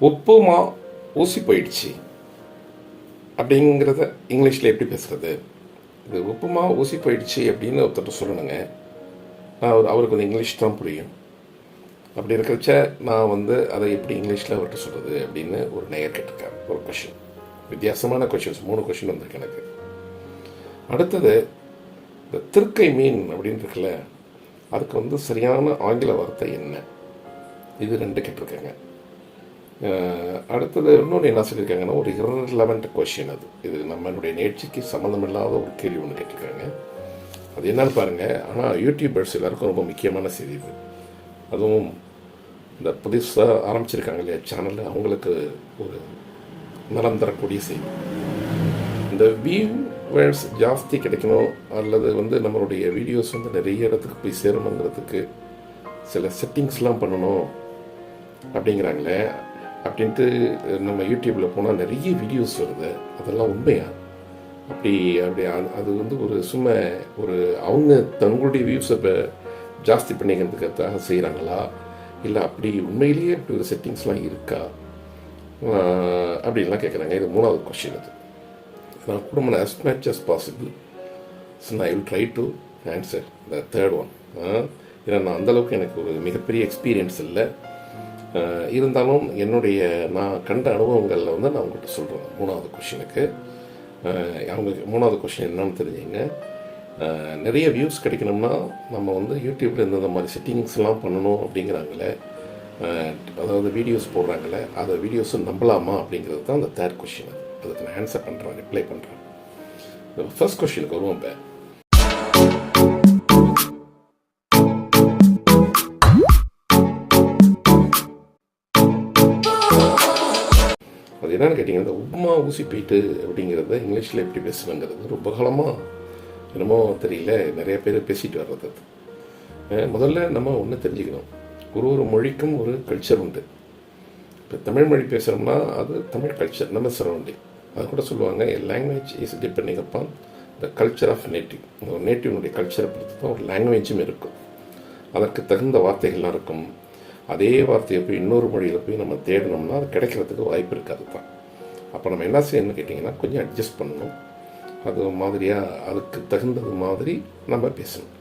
உப்புமா ஊசி போயிடுச்சு. அப்படிங்கிறத இங்கிலீஷில் எப்படி பேசுகிறது இது உப்புமா ஊசி போயிடுச்சு அப்படின்னு ஒருத்தர் சொல்லணுங்க. நான் அவர் அவருக்கு வந்து இங்கிலீஷ் தான் புரியும். அப்படி இருக்கிறச்ச நான் வந்து அதை எப்படி இங்கிலீஷில் அவர்கிட்ட சொல்கிறது அப்படின்னு ஒரு நேயர் கேட்டிருக்காரு. ஒரு கொஷின் வித்தியாசமான கொஷின்ஸ் மூணு கொஷின் வந்திருக்கு எனக்கு. அடுத்தது இந்த திருக்கை மீன் அப்படின்னு இருக்குல்ல அதுக்கு வந்து சரியான ஆங்கில வார்த்தை என்ன? இது ரெண்டு கேட்டிருக்காங்க. அடுத்தது இன்னொன்று என்ன சொல்லியிருக்காங்கன்னா ஒரு இரலவெண்ட் கொஷின் அது. இது நம்மளுடைய நேர்ச்சிக்கு சம்மந்தமில்லாத ஒரு கேள்வி ஒன்று கேட்டிருக்காங்க. அது என்னன்னு பாருங்கள் ஆனால் யூடியூபர்ஸ் எல்லாருக்கும் ரொம்ப முக்கியமான செய்தி இது. அதுவும் இந்த புதுசாக ஆரம்பிச்சிருக்காங்க இல்லையா சேனல் அவங்களுக்கு ஒரு நலம் தரக்கூடிய செய்தி. இந்த வியூவர்ஸ் ஜாஸ்தி கிடைக்கணும் அல்லது வந்து நம்மளுடைய வீடியோஸ் வந்து நிறைய இடத்துக்கு போய் சேரணுங்கிறதுக்கு சில செட்டிங்ஸ்லாம் பண்ணணும் அப்படிங்கிறாங்களே அப்படின்ட்டு நம்ம யூடியூப்பில் போனால் நிறைய வீடியோஸ் வருது. அதெல்லாம் உண்மையா? அப்படி அப்படி அது- வந்து ஒரு சும்மா ஒரு அவங்க தங்களுடைய வியூஸை இப்போ ஜாஸ்தி பண்ணிக்கிறதுக்காக செய்கிறாங்களா இல்லை அப்படி உண்மையிலேயே இப்படி ஒரு செட்டிங்ஸ்லாம் இருக்கா? அப்படின்லாம் கேட்குறாங்க இது மூணாவது கொஷின் அது நான் குடும்பம் as much as possible so நான் will try to answer the third one ஏன்னா நான் அந்தளவுக்கு எனக்கு ஒரு மிகப்பெரிய எக்ஸ்பீரியன்ஸ் இல்லை. இருந்தாலும் என்னுடைய நான் கண்ட அனுபவங்களில் வந்து நான் உங்கள்கிட்ட சொல்கிறேன் மூணாவது கொஷினுக்கு அவங்க மூணாவது கொஷின் என்னன்னு தெரிஞ்சுங்க. நிறைய வியூஸ் கிடைக்கணும்னா நம்ம வந்து யூடியூப்பில் இந்த மாதிரி செட்டிங்ஸ்லாம் பண்ணணும் அப்படிங்கிறாங்களே. அதாவது வீடியோஸ் போடுறாங்களே அதை வீடியோஸும் நம்பலாமா அப்படிங்கிறது தான் அந்த தேர்ட் கொஷின் அதுக்கு நான் ஆன்சர் பண்ணுறேன் ரிப்ளை பண்ணுறேன் ஃபர்ஸ்ட் கொஷினுக்கு வருவோம் இப்போ. என்னென்னு கேட்டிங்கன்னா இந்த உப்புமா ஊசி போயிட்டு அப்படிங்கிறத இங்கிலீஷில் எப்படி பேசுவேங்கிறது ரொம்ப காலமாக என்னமோ தெரியல. நிறைய பேர் பேசிட்டு வர்றது அது. முதல்ல நம்ம ஒன்று தெரிஞ்சுக்கணும். ஒரு ஒரு மொழிக்கும் ஒரு கல்ச்சர் உண்டு. இப்போ தமிழ் மொழி பேசுகிறோம்னா அது தமிழ் கல்ச்சர் நம்ம சரௌண்டிங் அது கூட சொல்லுவாங்க language is depending upon the culture of native ஒரு நேட்டிவ்னுடைய கல்ச்சரை பொறுத்து தான் ஒரு லாங்குவேஜும் இருக்கும். அதற்கு தகுந்த வார்த்தைகள்லாம் இருக்கும். அதே வார்த்தையை போய் இன்னொரு மொழியில் போய் நம்ம தேடினோம்னா அது கிடைக்கிறதுக்கு வாய்ப்பு இருக்காது தான் அப்போ நம்ம என்ன செய்யணும்னு கேட்டிங்கன்னா கொஞ்சம் அட்ஜஸ்ட் பண்ணணும். அது மாதிரியாக அதுக்கு தகுந்தது மாதிரி நம்ம பேசணும்.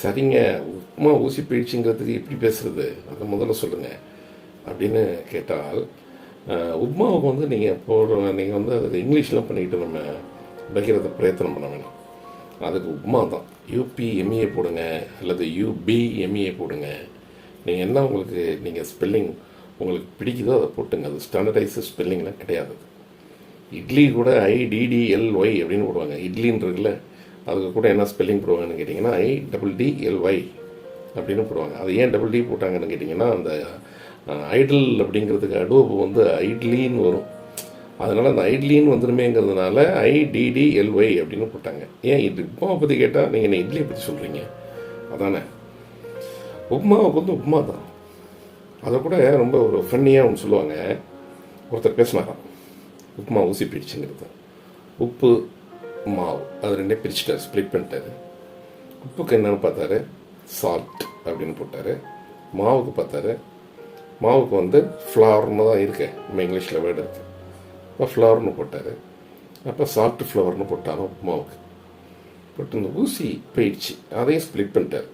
சரிங்க உப்புமா ஊசி பயிற்சிங்கிறதுக்கு எப்படி பேசுறது? அதை முதல்ல சொல்லுங்கள் அப்படின்னு கேட்டால் உப்மாவுக்கு வந்து நீங்கள் போடுற நீங்கள் வந்து அது இங்கிலீஷ்லாம் பண்ணிக்கிட்டு நம்ம வைக்கிறத பிரயத்தனம் பண்ண வேணாம். அதுக்கு உப்மா தான். யூபி எம்ஏ போடுங்க அல்லது யூபி எம்ஏ போடுங்க. நீங்கள் என்ன உங்களுக்கு நீங்கள் ஸ்பெல்லிங் உங்களுக்கு பிடிக்குதோ அதை போட்டுங்க. அது ஸ்டாண்டர்டைஸ் ஸ்பெல்லிங்லாம் கிடையாது. இட்லி கூட ஐடிடிஎல்ஒய் அப்படின்னு போடுவாங்க. இட்லின்னு இருக்குல்ல அதுக்கு கூட என்ன ஸ்பெல்லிங் போடுவாங்கன்னு கேட்டிங்கன்னா ஐ டபுள் டி எல்ஒய் அப்படின்னு போடுவாங்க. அது ஏன் டபுள் டி போட்டாங்கன்னு கேட்டிங்கன்னா அந்த ஐடல் அப்படிங்கிறதுக்கு அடோப் வந்து ஐட்லின்னு வரும். அதனால் அந்த ஐட்லின்னு வந்துருமேங்கிறதுனால ஐடிடிஎல்ஒய் அப்படின்னு போட்டாங்க. ஏன் இது இப்போ பற்றி கேட்டால் நீங்கள் என்ன இட்லியை பற்றி சொல்கிறீங்க அதானே? உப்மாவுக்கு வந்து உப்மா தான் அதை கூட ரொம்ப ஒரு ஃபன்னியாக ஒன்று சொல்லுவாங்க. ஒருத்தர் பேசினாராம். உப்புமா ஊசி பிடிச்சுங்கிறது உப்பு மாவு. அது ரெண்டே பிரிச்சுட்டார் ஸ்ப்ளிட் பண்ணிட்டாரு. உப்புக்கு என்னன்னு பார்த்தாரு? சால்ட் அப்படின்னு போட்டார். மாவுக்கு பார்த்தாரு? மாவுக்கு வந்து ஃப்ளவர்னு தான் இருக்கு. நம்ம இங்கிலீஷில் வேர்டு இருக்குது அப்போ ஃப்ளவர்னு போட்டார். அப்போ சால்ட் ஃப்ளவர்னு போட்டாலும் உப்புமாவுக்கு போட்டு இந்த ஊசி போயிடுச்சு. அதையும் ஸ்ப்ளிட் பண்ணிட்டார்.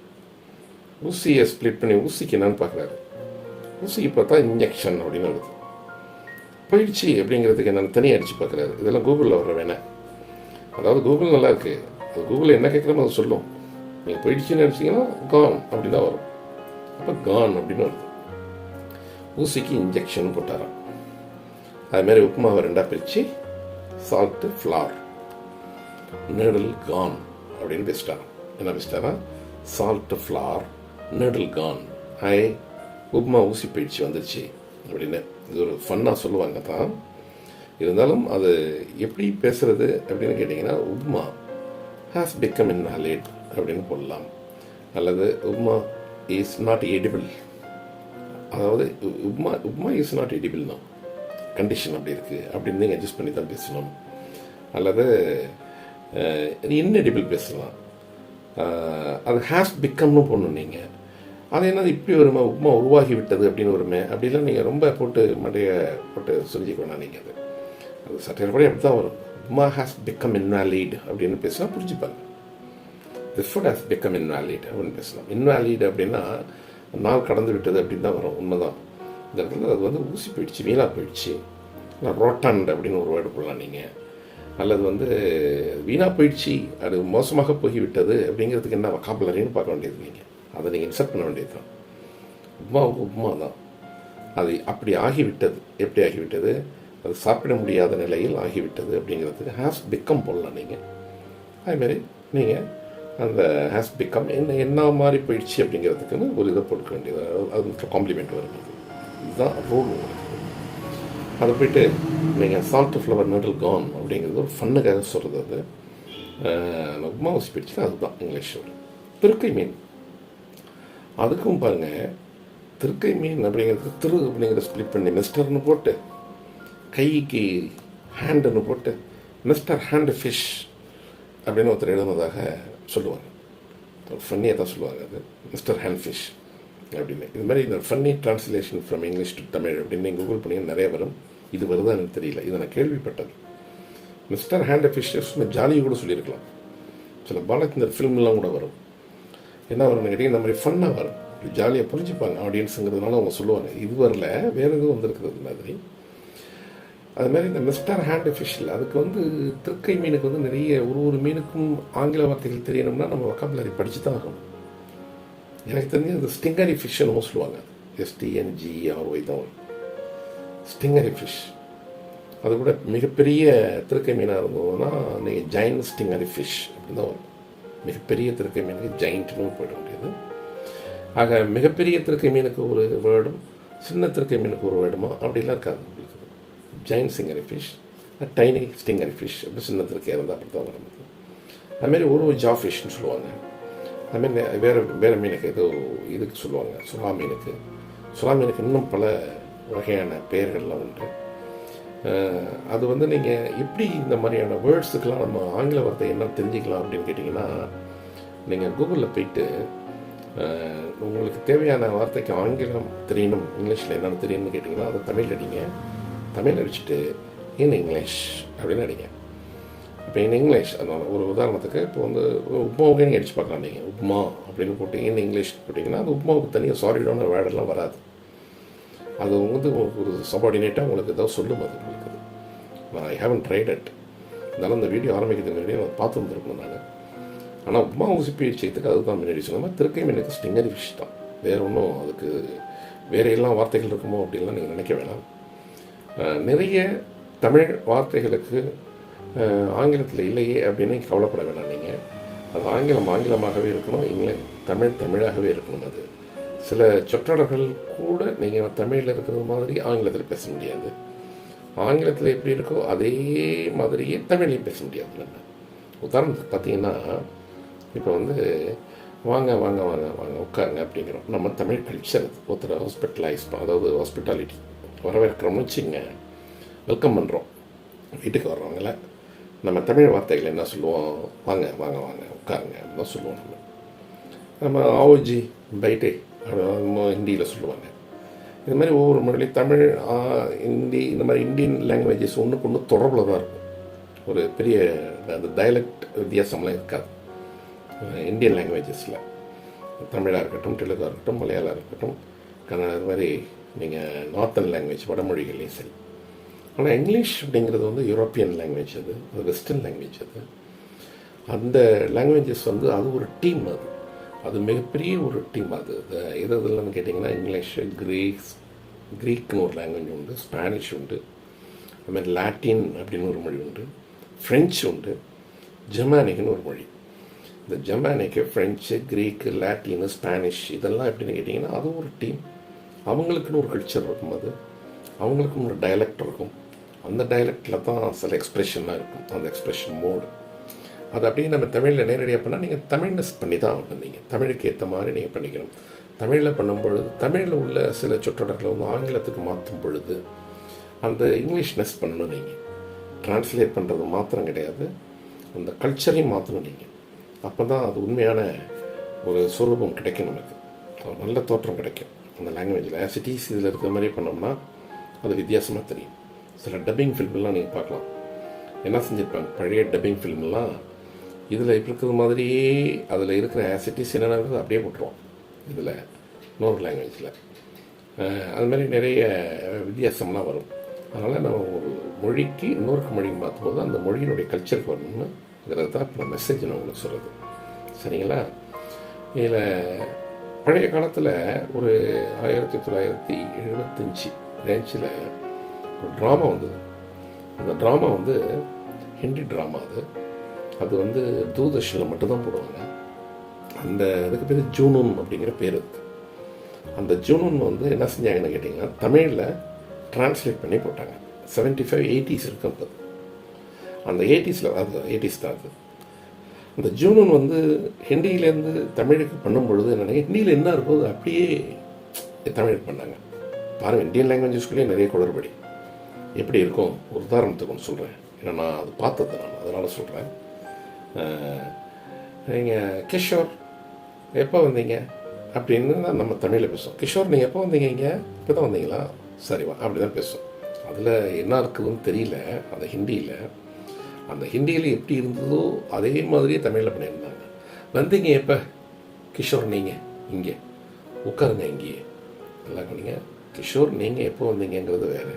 ஊசியை ஸ்ப்ளிட் பண்ணி ஊசிக்கு என்னன்னு பார்க்குறாரு. ஊசிக்கு பார்த்தா இன்ஜெக்ஷன் அப்படின்னு வருது. போயிடுச்சு அப்படிங்கிறதுக்கு என்னென்ன தனியாக அடிச்சு பார்க்குறாரு. இதெல்லாம் கூகுளில் வர வேணாம் அதாவது கூகுள் நல்லா இருக்குது அது கூகுளில் என்ன கேட்குறோமோ அதை சொல்லும். நீங்கள் போயிடுச்சுன்னு நினச்சிங்கன்னா கான் அப்படின்னு தான் வரும். அப்போ கான் அப்படின்னு வருது. ஊசிக்கு இன்ஜெக்ஷன் போட்டாராம். அதுமாரி உப்புமாவை ரெண்டாக பிரித்து சால்ட்டு ஃப்ளார் நெடல் கான் அப்படின்னு பேசிட்டாராம். என்ன பேசிட்டாரா சால்ட் ஃப்ளார் நெடல் கான். ஹை உப்புமா ஊசி போயிடுச்சு வந்துருச்சு அப்படின்னு இது ஒரு ஃபன்னாக சொல்லுவாங்க தான். இருந்தாலும் அது எப்படி பேசுறது அப்படின்னு கேட்டிங்கன்னா உப்மா ஹாஸ் பிகம் இன் ஹலேட் அப்படின்னு போடலாம். அல்லது உப்மா இஸ் நாட் எடிபிள் அதாவது upma upma is not edible தான். கண்டிஷன் அப்படி இருக்குது அப்படின்னு நீங்கள் அட்ஜஸ்ட் பண்ணி தான் பேசணும். அல்லது இன்னெடிபிள் பேசலாம். அது ஹேஸ் பிக்கம்னு போடணும் நீங்கள் அது என்னது இப்படி ஒரு உப்புமா உருவாகி விட்டது அப்படின்னு வருமே அப்படிலாம் நீங்கள் ரொம்ப போட்டு மண்டைய போட்டு சொல்லிக்க வேணாம் நீங்கள் அது. அது சட்டையப்படி அப்படி தான் வரும். உப்மா ஹாஸ் பிகம் இன்வாலிட் அப்படின்னு பேசினா புரிஞ்சுப்பாங்க. This food has become invalid அப்படின்னு பேசலாம். இன்வாலிட் அப்படின்னா நாள் கடந்து விட்டது அப்படின்னு தான் வரும். உண்மைதான். இந்த இடத்துல அது வந்து ஊசி போயிடுச்சு வீணாக போயிடுச்சு. இல்லை ரோட்டாண்ட் அப்படின்னு ஒரு வேர்டு போடலாம் நீங்கள் அல்லது வந்து வீணாக போயிடுச்சு அது மோசமாக போய்விட்டது அப்படிங்கிறதுக்கு என்ன வக்காபுலரின்னு பார்க்க வேண்டியது நீங்கள் அதை நீங்கள் இன்சர்ட் பண்ண வேண்டியது தான் உப்மாவுக்கு உப்மா தான் அது அப்படி ஆகிவிட்டது. எப்படி ஆகிவிட்டது? அது சாப்பிட முடியாத நிலையில் ஆகிவிட்டது அப்படிங்கிறதுக்கு ஹேஸ் பிக்கம் போடலாம் நீங்கள் அதேமாரி நீங்கள் அந்த ஹேஸ் பிக்கம் என்ன என்ன மாதிரி போயிடுச்சு அப்படிங்கிறதுக்குன்னு ஒரு இதை போட்டுக்க வேண்டியது. அது காம்ப்ளிமெண்ட் வருது இதுதான் ரூல் உங்களுக்கு அதை போயிட்டு நீங்கள் சால்ட் ஃப்ளவர் நூடல் கான் அப்படிங்கிறது ஒரு ஃபன்னுக்காக சொல்கிறது அது. உப்மா ஊசி போயிடுச்சுன்னா அதுதான் இங்கிலீஷ் word. திருக்கை மீன். அதுக்கும் பாருங்க திருக்கை மீன் அப்படிங்கிறது திரு அப்படிங்கிற ஸ்ப்ளிட் பண்ணி மிஸ்டர்னு போட்டு கைக்கு ஹேண்டுன்னு போட்டு மிஸ்டர் ஹேண்ட் ஃபிஷ் அப்படின்னு ஒருத்தர் எழுதுனதாக சொல்லுவாங்க. ஒரு ஃபன்னியாக தான் சொல்லுவாங்க அது மிஸ்டர் ஹேண்ட் ஃபிஷ் அப்படின்னு. இது மாதிரி இந்த funny translation from English to Tamil அப்படின்னு கூகுள் பண்ணி நிறைய வரும். இது வருதா எனக்கு தெரியல. இதை நான் கேள்விப்பட்டது. மிஸ்டர் ஹேண்ட் ஃபிஷ் ஜாலியாக கூட சொல்லியிருக்கலாம். சில பாலச்சந்தர் ஃபிலிம்லாம் கூட வரும். என்ன வரும்னு கேட்டிங்கன்னா இந்த மாதிரி ஃபன்னாக வரும். ஜாலியாக புரிஞ்சுப்பாங்க ஆடியன்ஸுங்கிறதுனால அவங்க சொல்லுவாங்க. இது வரல வேறு எதுவும் வந்திருக்கிறது மாதிரி அது. மாதிரி இந்த மிஸ்டர் ஹேண்ட் ஃபிஷ்ஷில் அதுக்கு வந்து திருக்கை மீனுக்கு வந்து நிறைய ஒரு ஒரு மீனுக்கும் ஆங்கில வார்த்தைகள் தெரியணும்னா நம்ம வக்காபுலரி படித்து தான் ஆகணும். எனக்கு தெரிஞ்சு அந்த ஸ்டிங்கரி ஃபிஷ்ஷுன்னு சொல்லுவாங்க. எஸ்டிஎன்ஜிஆர்ஒய் தான் வரும். ஸ்டிங்கரி ஃபிஷ் அது கூட மிகப்பெரிய திருக்கை மீனாக இருந்ததுன்னா நீங்கள் ஜெயின் ஸ்டிங்கரி ஃபிஷ் அப்படின்னு தான் வரும். மிகப்பெரிய திருக்கை மீனுக்கு ஜெயிண்ட்னு போயிட முடியாது ஆக மிகப்பெரிய திருக்கை மீனுக்கு ஒரு வேர்டும் சின்ன திருக்கை மீனுக்கு ஒரு வேர்டுமோ? அப்படிலாம் இருக்காது. உங்களுக்கு giant stingray fish tiny stingray fish அப்படி சின்ன திருக்கை இருந்தால் அப்படி தான் வர அதுமாரி ஒரு ஜா ஃபிஷ்னு சொல்லுவாங்க. அதுமாரி வேறு வேறு மீனுக்கு ஏதோ இதுக்கு சொல்லுவாங்க சுறா மீனுக்கு. சுறா மீனுக்கு இன்னும் பல வகையான பெயர்கள்லாம் உண்டு. அது வந்து நீங்கள் எப்படி இந்த மாதிரியான வேர்ட்ஸுக்கெலாம் நம்ம ஆங்கில வார்த்தை என்ன தெரிஞ்சுக்கலாம் அப்படின்னு கேட்டிங்கன்னா நீங்கள் கூகுளில் போயிட்டு உங்களுக்கு தேவையான வார்த்தைக்கு ஆங்கிலம் தெரியணும் இங்கிலீஷில் என்னென்னு தெரியணும்னு கேட்டிங்கன்னா அதை தமிழ் அடிங்க. தமிழ் அடிச்சுட்டு இன் இங்கிலீஷ் அப்படின்னு அடிங்க. இப்போ இன் இங்கிலீஷ் அதனால் ஒரு உதாரணத்துக்கு இப்போ வந்து உப்மாவுக்கு நீங்கள் அடிச்சு பார்க்கலாம் நீங்கள் உப்மா அப்படின்னு போட்டு இன் இங்கிலீஷ் போட்டிங்கன்னா அது உப்மாவுக்கு தனியாக சாரிடான வேர்டெல்லாம் வராது. அது வந்து உங்களுக்கு ஒரு சபார்டினேட்டாக உங்களுக்கு ஏதாவது சொல்லும் அது உங்களுக்கு. நான் ஐ ஹேவன் ட்ரைட் அட் இருந்தாலும் அந்த வீடியோ ஆரம்பிக்கிறதுக்கு முன்னாடி நான் பார்த்து வந்துருக்கணும் நான். ஆனால் உப்மா ஊசி பயிற்சியத்துக்கு அதுதான் முன்னாடி சொன்ன திருக்கை எனக்கு ஸ்டிங்கரி ஃபிஷ் தான். வேறு ஒன்றும் அதுக்கு வேறு எல்லாம் வார்த்தைகள் இருக்குமோ அப்படின்லாம் நீங்கள் நினைக்க வேணாம். நிறைய தமிழ் வார்த்தைகளுக்கு ஆங்கிலத்தில் இல்லையே அப்படின்னு கவலைப்பட வேணாம் நீங்கள் அது ஆங்கிலம் ஆங்கிலமாகவே இருக்கணும் இங்கிலீஷ் தமிழ் தமிழாகவே இருக்கணும் அது. சில சொற்றொடர்கள் கூட நீங்கள் தமிழில் இருக்கிறது மாதிரி ஆங்கிலத்தில் பேச முடியாது. ஆங்கிலத்தில் எப்படி இருக்கோ அதே மாதிரியே தமிழையும் பேச முடியாது நம்ம. உதாரணத்துக்கு பார்த்தீங்கன்னா இப்போ வந்து வாங்க வாங்க வாங்க வாங்க உட்காருங்க அப்படிங்கிறோம். நம்ம தமிழ் கல்ச்சர் ஒருத்தர் ஹாஸ்பிட்டலைஸ் அதாவது ஹாஸ்பிட்டாலிட்டி வரவேற்கிறோம்னு வச்சுங்க வெல்கம் பண்ணுறோம் வீட்டுக்கு வர்றவங்கள நம்ம தமிழ் வார்த்தைகள் என்ன சொல்லுவோம்? வாங்க வாங்க வாங்க உட்காருங்க அப்படின்னு சொல்லுவோம் நம்ம. நம்ம ஆவோஜி பைட்டே ஹிந்தியில் சொல்லுவாங்க. இது மாதிரி ஒவ்வொரு மொழியிலையும் தமிழ் ஹிந்தி இந்த மாதிரி இந்தியன் லாங்குவேஜஸ் ஒன்றுக்கு ஒன்று தொடர்பில் தான் இருக்கும். ஒரு பெரிய அந்த டயலக்ட் வித்தியாசம்லாம் இருக்காது. இந்தியன் லாங்குவேஜஸில் தமிழாக இருக்கட்டும் தெலுங்காக இருக்கட்டும் மலையாளம் இருக்கட்டும் கன்னடா இது மாதிரி நீங்கள் நார்த்தன் லாங்குவேஜ் வடமொழிகள்லேயும் சரி. ஆனால் இங்கிலீஷ் அப்படிங்கிறது வந்து யூரோப்பியன் லாங்குவேஜ் அது அது வெஸ்டர்ன் லாங்குவேஜ் அது. அந்த லாங்குவேஜஸ் வந்து அது ஒரு டீம் அது. அது மிகப்பெரிய ஒரு டீம் அது. எது எதுலன்னு கேட்டிங்கன்னா இங்கிலீஷு கிரீக்ஸ் க்ரீக்னு ஒரு லாங்குவேஜ் உண்டு ஸ்பானிஷ் உண்டு அதுமாதிரி லாட்டின் அப்படின்னு ஒரு மொழி உண்டு ஃப்ரெஞ்சு உண்டு ஜெர்மானிக்னு ஒரு மொழி. இந்த Germanic French Greek Latin Spanish இதெல்லாம் எப்படின்னு கேட்டிங்கன்னா அது ஒரு டீம் அவங்களுக்குன்னு ஒரு கல்ச்சர் இருக்கும் அது. அவங்களுக்குன்னு ஒரு டைலக்ட் இருக்கும். அந்த டைலக்டில் தான் சில எக்ஸ்ப்ரெஷன்லாம் இருக்கும். அந்த எக்ஸ்ப்ரெஷன் மோடு அது அப்படியே நம்ம தமிழில் நேரடியாக பண்ணால் நீங்கள் தமிழ்னஸ் பண்ணி தான் ஆகணும் நீங்கள் தமிழுக்கு ஏற்ற மாதிரி நீங்கள் பண்ணிக்கணும். தமிழில் பண்ணும் பொழுது தமிழில் உள்ள சில சொற்றொடர்களை வந்து ஆங்கிலத்துக்கு மாற்றும் பொழுது அந்த இங்கிலீஷ்னஸ் பண்ணணும் நீங்கள் ட்ரான்ஸ்லேட் பண்ணுறது மாத்திரம் கிடையாது. அந்த கல்ச்சரையும் மாற்றணும் நீங்கள் அப்போ தான் அது உண்மையான ஒரு சுரூபம் கிடைக்கும் நமக்கு. ஒரு நல்ல தோற்றம் கிடைக்கும். அந்த லாங்குவேஜில் சிட்டிஸ் இதில் இருக்கிற மாதிரி பண்ணோம்னா அது வித்தியாசமாக தெரியும். சில டப்பிங் ஃபில்ம்லாம் நீங்கள் பார்க்கலாம். என்ன செஞ்சுருப்பாங்க? பழைய டப்பிங் ஃபில்ம்லாம் இதில் இருக்கிற மாதிரியே அதில் இருக்கிற ஆசிட்டிஸ் என்னென்ன அப்படியே போட்டுருவோம் இதில் இன்னொரு லாங்குவேஜில் அது மாதிரி நிறைய வித்தியாசம்லாம் வரும். அதனால் நம்ம ஒரு மொழிக்கு இன்னொரு மொழி மாற்றும்போது அந்த மொழியினுடைய கல்ச்சருக்கு வரணும்னுங்கிறது தான் இப்போ மெசேஜ் நான் உங்களுக்கு சொல்கிறது சரிங்களா? இதில் பழைய காலத்தில் ஒரு ஆயிரத்தி தொள்ளாயிரத்தி எழுபத்தஞ்சி ரேஞ்சில் ஒரு ட்ராமா வந்தது. அந்த ட்ராமா வந்து ஹிந்தி ட்ராமா அது. அது வந்து தூர்தர்ஷனில் மட்டும்தான் போடுவாங்க. அந்த அதுக்கு பேர் ஜூனூன் அப்படிங்கிற பேர். இருக்குது அந்த ஜூனூன் வந்து என்ன செஞ்சாங்கன்னு கேட்டிங்கன்னா தமிழில் டிரான்ஸ்லேட் பண்ணி போட்டாங்க. செவன்ட்டி ஃபைவ் எயிட்டிஸ் இருக்கும் அது. அந்த எயிட்டிஸில் அது எயிட்டிஸ் தான் அது. அந்த ஜூனூன் வந்து ஹிந்தியிலேருந்து தமிழுக்கு பண்ணும் பொழுது என்னென்ன ஹிந்தியில் என்ன இருக்கோ அது அப்படியே தமிழுக்கு பண்ணாங்க. பாருங்கள் இந்தியன் லாங்குவேஜஸ்குள்ளேயே நிறைய குளறுபடி. எப்படி இருக்கும்? ஒரு உதாரணத்துக்கு ஒன்று சொல்கிறேன் ஏன்னா நான் அது பார்த்தது நான் அதனால் சொல்கிறேன் நீங்கள் கிஷோர் எப்போ வந்தீங்க? அப்படின்னு தான் நம்ம தமிழில் பேசுவோம். கிஷோர் நீங்கள் எப்போ வந்தீங்க இங்கே? இப்போ தான் வந்தீங்களா? சரிவா அப்படி தான் பேசுவோம். அதில் என்ன இருக்குதுன்னு தெரியல. அந்த ஹிந்தியில். அந்த ஹிந்தியில் எப்படி இருந்ததோ அதே மாதிரியே தமிழில் பண்ணியிருந்தாங்க. வந்தீங்க எப்போ? கிஷோர் நீங்கள் இங்கே. உட்காருங்க இங்கேயே. நல்லா கவனிங்க. கிஷோர் நீங்கள் எப்போ வந்தீங்கங்கிறது வேறு.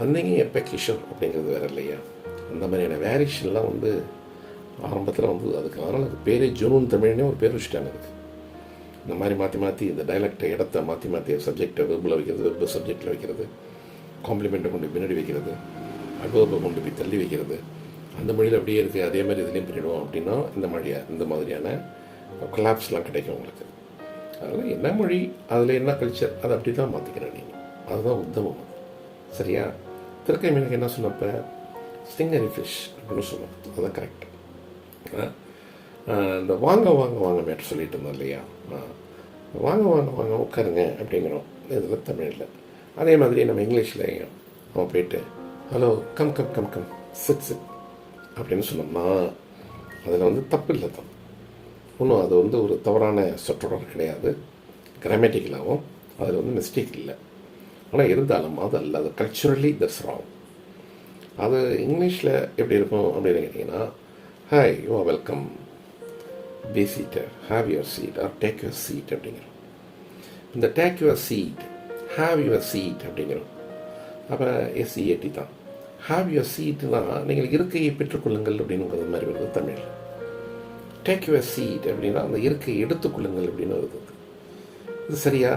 வந்தீங்க எப்போ கிஷோர்? அப்படிங்கிறது வேறு இல்லையா? அந்த மாதிரியான வேரியேஷன்லாம் வந்து ஆரம்பத்தில் வந்து அதுக்கு அதனால் அது பேரே ஜூனூன் தமிழ்னே ஒரு பேர் வச்சுட்டாங்க அதுக்கு. இந்த மாதிரி மாற்றி மாற்றி இந்த டைலக்டை இடத்த மாற்றி மாற்றி சப்ஜெக்டை வெப்பில் வைக்கிறது வெப் சப்ஜெக்டில் வைக்கிறது காம்ப்ளிமெண்ட்டை கொண்டு பின்னாடி வைக்கிறது அட்வர்பை கொண்டு போய் தள்ளி வைக்கிறது. அந்த மொழியில் அப்படியே இருக்குது அதே மாதிரி இதுலேயும் பண்ணிவிடுவோம் அப்படின்னா இந்த மொழியா இந்த மாதிரியான கொலாப்ஸ்லாம் கிடைக்கும் உங்களுக்கு. அதனால் என்ன மொழி அதில் என்ன கல்ச்சர் அதை அப்படி தான் மாற்றிக்கிறேன் நீங்கள் அதுதான் உத்தமம் சரியா? திருக்கை மீனுக்கு என்ன சொன்னப்போ? ஸ்டிங்கரி ஃபிஷ் அப்படின்னு சொன்னோம். அதுதான் கரெக்ட் இந்த வாங்க வாங்க வாங்க மேட்டு சொல்லிட்டு இருந்தோம் இல்லையா? வாங்க வாங்க வாங்க உட்காருங்க அப்படிங்கிறோம். இதில் தமிழில். அதே மாதிரி நம்ம இங்கிலீஷ்லையும் நம்ம போயிட்டு hello come come come come sit sit அப்படின்னு சொன்னோம்னா அதில் வந்து தப்பு இல்லை தான். ஒன்றும் அது வந்து ஒரு தவறான சொற்றொடர் கிடையாது. கிராமட்டிக்கலாகவும் அதில் வந்து மிஸ்டேக் இல்லை. ஆனால் இருந்தாலும் அது அல்ல. அது கல்ச்சுரலி தட்ஸ் ராங் அது இங்கிலீஷில் எப்படி இருக்கும் அப்படின்னு கேட்டிங்கன்னா hi you are welcome be seated have your seat or take your seat அப்படிங்கிறோம் இந்த take your seat have your seat அப்படிங்கிறோம் அப்போ எஸ்சிஏடி தான். ஹாவ் யுவர் சீட்னா நீங்கள் இருக்கையை பெற்றுக்கொள்ளுங்கள் அப்படிங்கிறது மாதிரி வருது தமிழ் டேக் யுவர் சீட் அப்படின்னா அந்த இருக்கையை எடுத்துக்கொள்ளுங்கள் அப்படின்னு வருது இது. சரியா?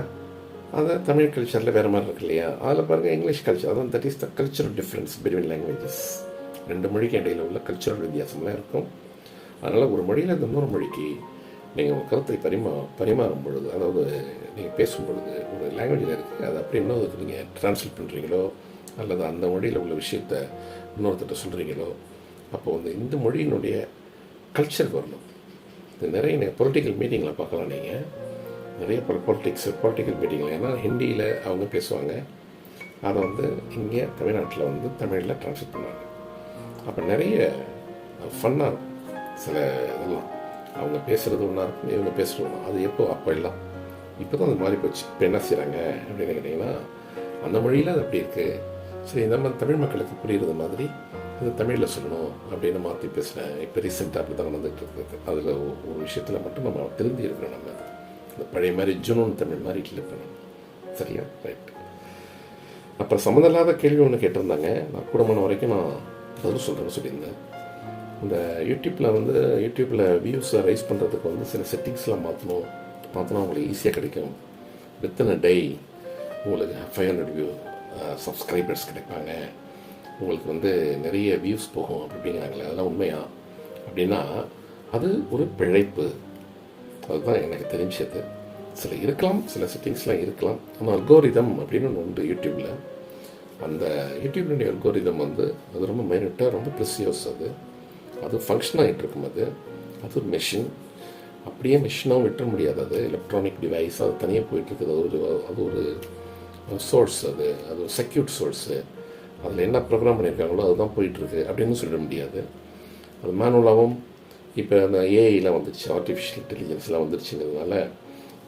அதை தமிழ் கல்ச்சரில் வேறு மாதிரி இருக்கு இல்லையா? அதில் பாருங்கள் இங்கிலீஷ் கல்ச்சர் அதான் that is the cultural difference between languages ரெண்டு மொழிக்கு இடையில உள்ள கல்ச்சுரல் வித்தியாசம்லாம் இருக்கும். அதனால் ஒரு மொழியில் இந்த இன்னொரு மொழிக்கு நீங்கள் உங்கள் கருத்தை பரிமா பரிமாறும் பொழுது அதாவது நீங்கள் பேசும் பொழுது ஒரு லாங்குவேஜில் இருக்குது அதை அப்படி இன்னொரு நீங்கள் ட்ரான்ஸ்லேட் பண்ணுறீங்களோ அல்லது அந்த மொழியில் உள்ள விஷயத்த இன்னொருத்தட்ட சொல்கிறீங்களோ அப்போ வந்து இந்த மொழியினுடைய கல்ச்சர் வரணும். இது நிறைய பொலிட்டிக்கல் மீட்டிங்கில் பார்க்கலாம் நீங்கள் நிறைய பொலிட்டிக்ஸ் பொலிட்டிக்கல் மீட்டிங்கில் ஏன்னா ஹிந்தியில் அவங்க பேசுவாங்க. அதை வந்து இங்கே தமிழ்நாட்டில் வந்து தமிழில் ட்ரான்ஸ்லேட் பண்ணுவாங்க. அப்போ நிறைய ஃபன்னாக இருக்கும் சில இதெல்லாம். அவங்க பேசுகிறது ஒன்றா இருக்கும் இவங்க பேசுகிறது ஒன்றா அது எப்போ? அப்போ எல்லாம். இப்போ தான் அது மாறி போச்சு இப்போ என்ன செய்கிறாங்க அப்படின்னு கேட்டிங்கன்னா அந்த மொழியில் அது அப்படி இருக்குது சரி நம்ம தமிழ் மக்களுக்கு புரியுறது மாதிரி இது தமிழில் சொல்லணும் அப்படின்னு மாற்றி பேசுகிறேன் இப்போ ரீசெண்டாக அப்படி தான் நடந்துகிட்டு இருக்குது அதில் ஒரு விஷயத்தில் மட்டும் நம்ம திருந்தி இருக்கிறோம் நம்ம. இந்த பழைய மாதிரி ஜுனூன் தமிழ் மாதிரி இல்லை இப்போ நம்ம சரியா? ரைட் அப்புறம் சம்மந்தம் இல்லாத கேள்வி ஒன்று கேட்டிருந்தாங்க. நான் கூடமான வரைக்கும் நான் பதில் சொல்கிறேன் சொல்லியிருந்தேன் இந்த யூடியூப்பில் வந்து யூடியூப்பில் வியூஸை ரைஸ் பண்ணுறதுக்கு வந்து சில செட்டிங்ஸ்லாம் மாற்றணும் மாற்றினா உங்களுக்கு ஈஸியாக கிடைக்கும். வித்தின் டே உங்களுக்கு ஃபைவ் ஹண்ட்ரட் வியூ சப்ஸ்கிரைபர்ஸ் கிடைப்பாங்க. உங்களுக்கு வந்து நிறைய வியூஸ் போகும் அப்படிங்கிறாங்களே அதெல்லாம் உண்மையா? அப்படின்னா அது ஒரு பிழைப்பு. அதுதான் எனக்கு தெரிஞ்சது. சில இருக்கலாம் சில செட்டிங்ஸ்லாம் இருக்கலாம். ஆனால் அல்கோரிதம் அப்படின்னு ஒன்று உண்டு யூடியூப்பில் அந்த யூடியூப்னுடைய அல்கோரிதம் வந்து அது ரொம்ப மைனட்டாக ரொம்ப ப்ரிசியஸ் அது. அது ஃபங்க்ஷன் ஆகிட்டு இருக்கும் அது. அது ஒரு மெஷின் அப்படியே மிஷினாகவும் விட்டுற முடியாது அது. எலக்ட்ரானிக் டிவைஸ் அது தனியாக போயிட்டு இருக்குது. அது ஒரு அது ஒரு சோர்ஸ் அது. அது ஒரு செக்யூட் சோர்ஸு அதில் என்ன ப்ரோக்ராம் பண்ணியிருக்காங்களோ அதுதான் போயிட்டுருக்கு அப்படின்னு சொல்லிட முடியாது. அது மேனுவலாகவும் இப்போ அந்த ஏஐலாம் வந்துருச்சு. ஆர்டிஃபிஷியல் இன்டெலிஜென்ஸ்லாம் வந்துருச்சுங்கிறதுனால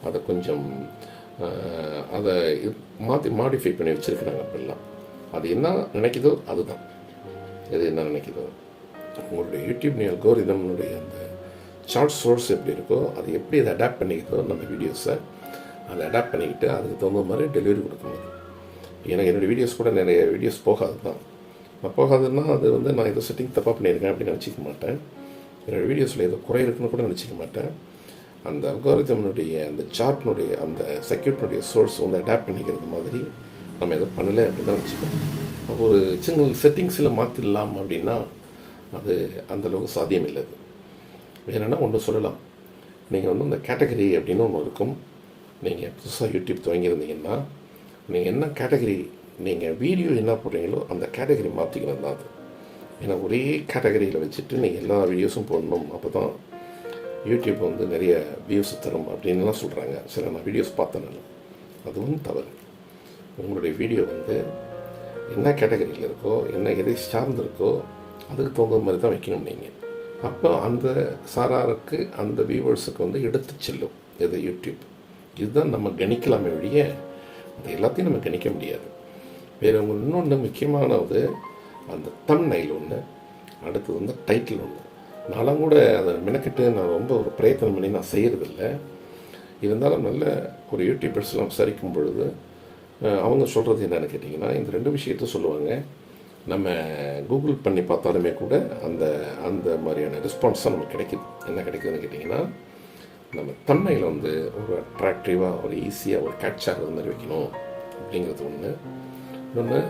அதை கொஞ்சம் அதை மாற்றி மாடிஃபை பண்ணி வச்சுருக்கிறாங்க அப்படிலாம். அது என்ன நினைக்குதோ அதுதான். எது என்ன நினைக்குதோ. உங்களுடைய யூடியூப் நீ அல்கோரிதம்னுடைய அந்த ஷார்ட் சோர்ஸ் எப்படி இருக்கோ அது எப்படி அதை அடாப்ட் பண்ணிக்கிதோ நம்ம வீடியோஸை அதை அடாப்ட் பண்ணிக்கிட்டு அதுக்கு தகுந்த மாதிரி டெலிவரி கொடுக்கணும் எனக்கு என்னுடைய வீடியோஸ் கூட நிறைய வீடியோஸ் போகாது தான் நான் போகாதுன்னா அது வந்து நான் ஏதோ செட்டிங் தப்பாக பண்ணியிருக்கேன் அப்படின்னு நினச்சிக்க மாட்டேன். என்னோடய வீடியோஸில் ஏதோ குறை இருக்குன்னு கூட நினச்சிக்க மாட்டேன். அந்த அல்காரிதம்னுடைய அந்த சார்ட்னுடைய அந்த சர்க்கியூட்னுடைய சோர்ஸ் வந்து அடாப்ட் பண்ணிக்கிறது மாதிரி நம்ம எதுவும் பண்ணலை அப்படின்னு தான் வச்சுக்கோம் அப்போ ஒரு சின்ன செட்டிங்ஸில் மாற்றிடலாம் அப்படின்னா அது அந்த அளவுக்கு சாத்தியம் இல்லை அது. வேணும்னா ஒன்று சொல்லலாம். நீங்கள் வந்து அந்த கேட்டகரி அப்படின்னு ஒன்று இருக்கும். நீங்கள் புதுசாக யூடியூப் துவங்கியிருந்தீங்கன்னா நீங்கள் என்ன கேட்டகரி நீங்கள் வீடியோ என்ன போடுறீங்களோ அந்த கேட்டகரி மாற்றிக்கணும் தான் அது. ஏன்னா ஒரே கேட்டகரியில் வச்சுட்டு நீங்கள் எல்லா வீடியோஸும் போடணும். அப்போ தான் யூடியூப் வந்து நிறைய வியூஸ் தரும் அப்படின்லாம் சொல்கிறாங்க சில நான் வீடியோஸ் பார்த்தனால அதுவும் தவறு. உங்களுடைய வீடியோ வந்து என்ன கேட்டகரியில் இருக்கோ என்ன எதை சார்ந்திருக்கோ அதுக்கு தகுந்த மாதிரி தான் வைக்கணும் நீங்கள் அப்போ அந்த சாராருக்கு அந்த வியூவர்ஸுக்கு வந்து எடுத்து செல்லும் எது யூடியூப். இதுதான் நம்ம கணிக்கலாமே ஒழிய அது எல்லாத்தையும் நம்ம கணிக்க முடியாது. வேறு இன்னொன்று முக்கியமானது அந்த தம்னைல் ஒன்று அடுத்தது வந்து டைட்டில் ஒன்று நான்லாம் கூட அதை மெனக்கிட்டு நான் ரொம்ப ஒரு பிரயத்தனம் பண்ணி நான் செய்கிறதில்ல இருந்தாலும் நல்ல ஒரு யூடியூபர்ஸ்லாம் விசாரிக்கும் பொழுது அவங்க சொல்கிறது என்னென்னு கேட்டிங்கன்னா இந்த ரெண்டு விஷயத்த சொல்லுவாங்க. நம்ம கூகுள் பண்ணி பார்த்தாலுமே கூட அந்த அந்த மாதிரியான ரெஸ்பான்ஸ் தான் நமக்கு கிடைக்குது. என்ன கிடைக்குதுன்னு கேட்டிங்கன்னா நம்ம தன்மையில் வந்து ஒரு அட்ராக்டிவாக ஒரு ஈஸியாக ஒரு கேட்ச் ஆகிறது மாதிரி வைக்கணும். அப்படிங்கிறது ஒன்று இன்னொன்று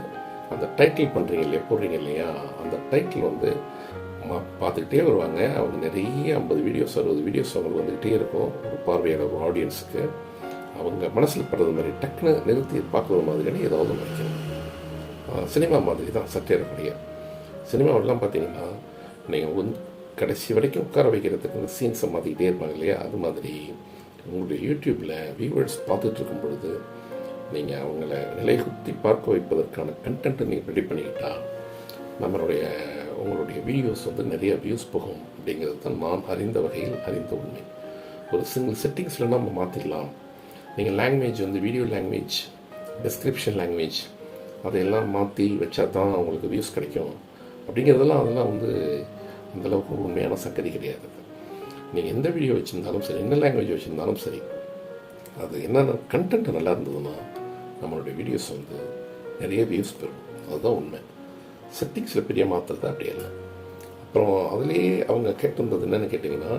அந்த டைட்டில் பண்ணுறீங்க இல்லையா போடுறீங்க இல்லையா அந்த டைட்டில் வந்து ம- பார்த்துக்கிட்டே வருவாங்க. அவங்க நிறைய ஐம்பது வீடியோஸ் அறுபது வீடியோஸ் அவங்களுக்கு வந்துக்கிட்டே இருக்கும். ஒரு பார்வையாளர் ஒரு ஆடியன்ஸுக்கு அவங்க மனசில் படுறது மாதிரி டக்குன்னு நிறுத்தி பார்க்குறது மாதிரியான ஏதாவது ஒன்று சினிமா மாதிரி தான் சற்றேறக்கூடிய சினிமாவெல்லாம் பார்த்தீங்கன்னா நீங்கள் வந்து கடைசி வரைக்கும் உட்கார வைக்கிறதுக்கு அந்த சீன்ஸை மாற்றிக்கிட்டே இருப்பாங்க இல்லையா? அது மாதிரி உங்களுடைய யூடியூப்பில் வியூவர்ஸ் பார்த்துட்டு இருக்கும் பொழுது நீங்கள் அவங்கள நிலைகுத்தி பார்க்க வைப்பதற்கான கண்டென்ட்டை நீங்கள் ரெடி பண்ணிக்கிட்டா நம்மளுடைய உங்களுடைய வீடியோஸ் வந்து நிறைய வியூஸ் போகும். அப்படிங்கிறது தான் நான் அறிந்த வகையில் அறிந்த உண்மை. ஒரு சிங்கிள் செட்டிங்ஸில் நம்ம மாற்றிடலாம் நீங்கள் லாங்குவேஜ் வந்து வீடியோ லாங்குவேஜ் டிஸ்கிரிப்ஷன் லாங்குவேஜ் அதையெல்லாம் மாற்றி வச்சா தான் அவங்களுக்கு வியூஸ் கிடைக்கும். அப்படிங்கிறதெல்லாம் அதெல்லாம் வந்து அந்த அளவுக்கு உண்மையான சங்கதி கிடையாது. நீங்கள் எந்த வீடியோ வச்சுருந்தாலும் சரி என்ன லாங்குவேஜ் வச்சுருந்தாலும் சரி அது என்னென்ன கண்டென்ட் நல்லா இருந்ததுன்னா நம்மளுடைய வீடியோஸ் வந்து நிறைய வியூஸ் பெறும். அதுதான் உண்மை. செட்டிங்ஸில் பெரிய மாற்றுறது அப்படி இல்லை. அப்புறம் அதுலேயே அவங்க கேட்டிருந்தது என்னென்னு கேட்டிங்கன்னா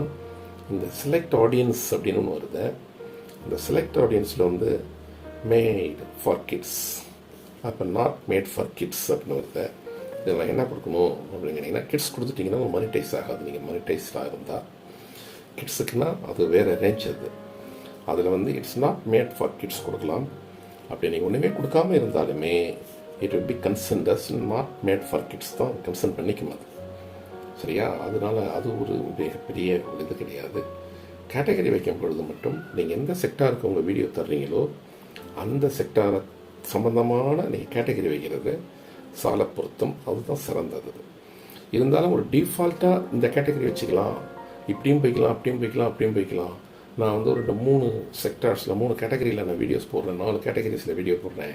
இந்த செலக்ட் ஆடியன்ஸ் அப்படின்னு ஒன்று வருது. இந்த செலக்ட் ஆடியன்ஸில் வந்து மேட் ஃபார் கிட்ஸ் அப்போ நாட் மேட் ஃபார் கிட்ஸ் அப்படின்னு வருது. இதில் என்ன கொடுக்கணும் அப்படின்னு கேட்டிங்கன்னா கிட்ஸ் கொடுத்துட்டிங்கன்னா மனிடைஸ் ஆகாது. நீங்கள் மனிடைஸ்டாக இருந்தால் கிட்ஸுக்குன்னா அது வேறு ரேஞ்ச் அது. அதில் வந்து it's not made for kids கொடுக்கலாம். அப்படி நீங்கள் ஒன்றுமே கொடுக்காம இருந்தாலுமே it will be concern does not made for kids தான் கன்சர்ன் பண்ணிக்கும் அது. சரியா? அதனால அது ஒரு மிகப்பெரிய இது கிடையாது. கேட்டகரி வைக்கும் பொழுது மட்டும் நீங்கள் எந்த செக்டாருக்கு உங்கள் வீடியோ தர்றீங்களோ அந்த செக்டாரை சம்பந்தமான நீங்கள் கேட்டகரி வைக்கிறது சால பொருத்தம். அதுதான் சிறந்தது. இருந்தாலும் ஒரு டிஃபால்ட்டாக இந்த கேட்டகரி வச்சுக்கலாம். இப்படியும் போய்க்கலாம் அப்படியும் போய்க்கலாம் அப்படியும் போய்க்கலாம். நான் வந்து ஒரு ரெண்டு மூணு செக்டார்ஸில் மூணு கேட்டகரியில் நான் வீடியோஸ் போடுறேன். நாலு கேட்டகரிஸில் வீடியோ போடுறேன்.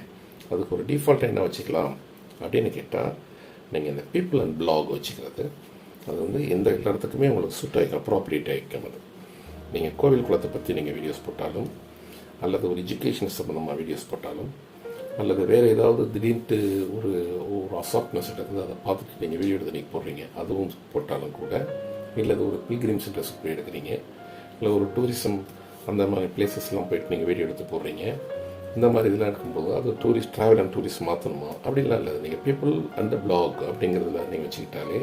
அதுக்கு ஒரு டிஃபால்ட்டாக என்ன வச்சுக்கலாம் அப்படின்னு கேட்டால் நீங்கள் இந்த பீப்புள் அண்ட் பிளாக் வச்சுக்கிறது. அது வந்து எந்த இடத்துக்குமே உங்களுக்கு சூட் ஆகிக்கும் அப்ராப்ரியேட் ஆகிக்கும் அது. நீங்கள் கோவில் குளத்தை பற்றி நீங்கள் வீடியோஸ் போட்டாலும் அல்லது ஒரு எஜுகேஷன் சம்மந்தமாக வீடியோஸ் போட்டாலும் அல்லது வேறு ஏதாவது திடீர்னு ஒரு ஒரு அசாப்ட்னஸ் இருக்குது அதை பார்த்துட்டு நீங்கள் வீடியோ எடுத்து நீங்கள் போடுறீங்க அதுவும் போட்டாலும் கூட இல்லை அது ஒரு பில்கிரிம்ஸ் சென்டர்ஸுக்கு போய் எடுக்கிறீங்க இல்லை ஒரு டூரிசம் அந்த மாதிரி பிளேசஸ்லாம் போயிட்டு நீங்கள் வீடியோ எடுத்து போடுறீங்க இந்த மாதிரி இதெல்லாம் எடுக்கும்போது அது டூரிஸ்ட் ட்ராவல் அண்ட் டூரிஸ்ட் மாற்றணுமா அப்படிலாம் இல்லை. நீங்கள் பீப்புள் அண்ட் பிளாக் அப்படிங்கிறதுல நீங்கள் வச்சுக்கிட்டாலே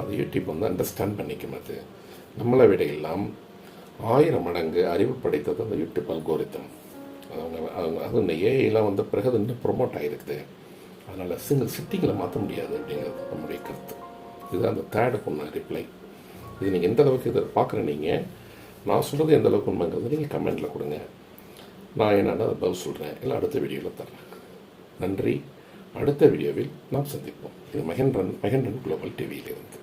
அது யூடியூப் வந்து அண்டர்ஸ்டாண்ட் பண்ணிக்கும் அது. நம்மளை விட எல்லாம் ஆயிரம் மடங்கு அறிவு படைத்தது அந்த யூடியூப் அல்கோரித்தம் அவங்க அவங்க அது இந்த ஏஐலாம் வந்த பிறகு அது இன்னும் ப்ரொமோட் ஆகிருக்குது அதனால் சிங்கிள் சிட்டிங்கில் மாற்ற முடியாது அப்படிங்கிறது நம்முடைய கருத்து. இதுதான் அந்த தேர்டு பொண்ணு ரிப்ளை இது நீங்கள் எந்த அளவுக்கு இதை பார்க்குற நீங்கள் நான் சொல்கிறது எந்த அளவுக்கு உண்மைங்கிறது நீங்கள் கமெண்ட்டில் கொடுங்க. நான் என்னென்னா அதை பதில் சொல்கிறேன் இல்லை அடுத்த வீடியோவில் தரேன். நன்றி. அடுத்த வீடியோவில் நாம் சந்திப்போம். இது மகேந்திரன் மகேந்திரன் குளோபல் டிவியிலிருந்து